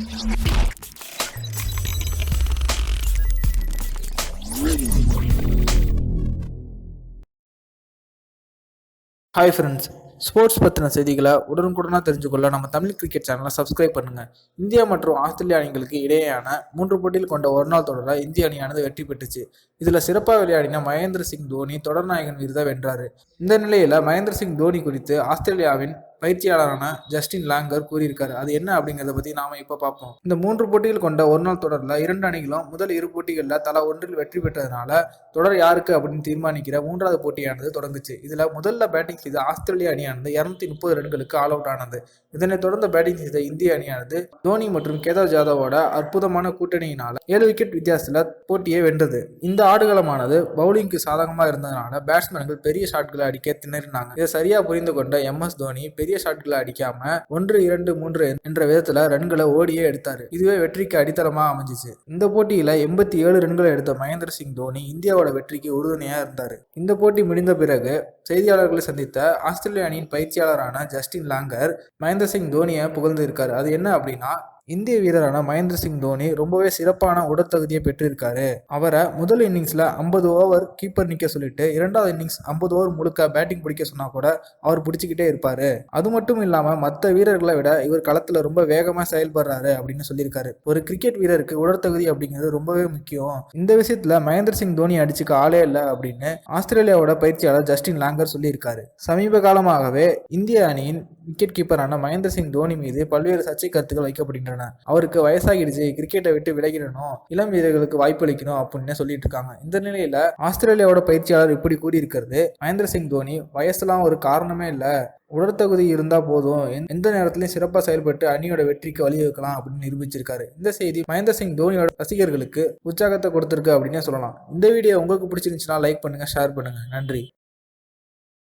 Hi friends sports பற்றின செய்திகளை உடனுக்குடனாக தெரிஞ்சுக்கொள்ள நம்ம தமிழ் கிரிக்கெட் சேனலை சப்ஸ்கிரைப் பண்ணுங்கள் இந்தியா மற்றும் ஆஸ்திரேலியா அணிகளுக்கு இடையேயான மூன்று போட்டியில் கொண்ட ஒரு நாள் தொடரில் இந்திய அணியானது வெற்றி பெற்றுச்சு. இதில் சிறப்பாக விளையாடின மகேந்திர சிங் தோனி தொடர்நாயகன் விருதை வென்றார். இந்த நிலையில் மகேந்திர சிங் தோனி குறித்து ஆஸ்திரேலியாவின் பயிற்சியாளரான ஜஸ்டின் லாங்கர் கூறியிருக்காரு. அது என்ன அப்படிங்கிறத பற்றி நாம இப்போ பார்ப்போம். இந்த மூன்று போட்டிகள் கொண்ட ஒரு நாள் தொடரில் இரண்டு அணிகளும் முதல் இரு போட்டிகளில் தலா ஒன்றில் வெற்றி பெற்றதுனால தொடர் யாருக்கு அப்படின்னு தீர்மானிக்கிற மூன்றாவது போட்டியானது தொடங்குச்சு. இதில் முதல்ல பேட்டிங் செய்த ஆஸ்திரேலிய அணியானது இரநூத்தி முப்பது ரன்களுக்கு ஆல் அவுட் ஆனது. இதனைத் தொடர்ந்து பேட்டிங் செய்த இந்திய அணியானது தோனி மற்றும் கேதார் ஜாதவோட அற்புதமான கூட்டணியினால ஏழு விக்கெட் வித்தியாசத்தில் போட்டியை வென்றது. இந்த ஆடுகளமானது பவுலிங்க்கு சாதகமாக இருந்ததுனால பேட்ஸ்மேன்கள் பெரிய ஷாட்களை அடிக்க திணறினாங்க. இதை சரியா புரிந்து கொண்ட எம் எஸ் தோனி பெரிய ஷாட்களை அடிக்காம ஒன்று இரண்டு மூன்று என்ற விதத்துல ரன்களை ஓடியே எடுத்தாரு. இதுவே வெற்றிக்கு அடித்தளமா அமைஞ்சிச்சு. இந்த போட்டியில எண்பத்தி ஏழு ரன்களை எடுத்த மகேந்திர சிங் தோனி இந்தியாவோட வெற்றிக்கு உறுதுணையா இருந்தாரு. இந்த போட்டி முடிந்த பிறகு செய்தியாளர்களை சந்தித்த ஆஸ்திரேலிய அணியின் பயிற்சியாளரான ஜஸ்டின் லாங்கர் மகேந்திர சிங் தோனியை புகழ்ந்து இருக்காரு. அது என்ன அப்படின்னா இந்திய வீரரான மகேந்திர சிங் தோனி ரொம்பவே சிறப்பான உடற்தகுதியை பெற்றிருக்காரு. அவரை முதல் இன்னிங்ஸ்ல ஐம்பது ஓவர் கீப்பர் நிக்க சொல்லிட்டு இரண்டாவது இன்னிங்ஸ் ஐம்பது ஓவர் முழுக்க பேட்டிங் பிடிக்க சொன்னா கூட அவர் பிடிச்சிக்கிட்டே இருப்பாரு. அது மட்டும் இல்லாம மற்ற வீரர்களை விட இவர் களத்துல ரொம்ப வேகமா செயல்படுறாரு அப்படின்னு சொல்லியிருக்காரு. ஒரு கிரிக்கெட் வீரருக்கு உடற்தகுதி அப்படிங்கிறது ரொம்பவே முக்கியம். இந்த விஷயத்துல மகேந்திர சிங் தோனி அடிச்சுக்க ஆளே இல்லை அப்படின்னு ஆஸ்திரேலியாவோட பயிற்சியாளர் ஜஸ்டின் லாங் லாங்கர் சொல்லியிருக்காரு. சமீப காலமாகவே இந்திய அணியின் விக்கெட் கீப்பரான மகேந்திர சிங் தோனி மீது பல்வேறு சர்ச்சை கருத்துக்கள் வைக்கப்படுகின்றன அவருக்கு வயசாகிடுச்சு கிரிக்கெட்டை விட்டு விலகிடணும் இளம் வீரர்களுக்கு வாய்ப்பளிக்கணும் அப்படின்னு சொல்லிட்டு இருக்காங்க. இந்த நிலையில ஆஸ்திரேலியாவோட பயிற்சியாளர் இப்படி கூறியிருக்கிறது மகேந்திர சிங் தோனி வயசுலாம் ஒரு காரணமே இல்லை. உடற்தகுதி இருந்தால் போதும். எந்த- எந்த நேரத்திலையும் சிறப்பாக செயல்பட்டு அணியோட வெற்றிக்கு வழிவகுக்கலாம் அப்படின்னு நிரூபிச்சிருக்காரு. இந்த செய்தி மகேந்திர சிங் தோனியோட ரசிகர்களுக்கு உற்சாகத்தை கொடுத்துருக்கு அப்படின்னே சொல்லலாம். இந்த வீடியோ உங்களுக்கு பிடிச்சிருந்துச்சுன்னா லைக் பண்ணுங்க ஷேர் பண்ணுங்க. நன்றி.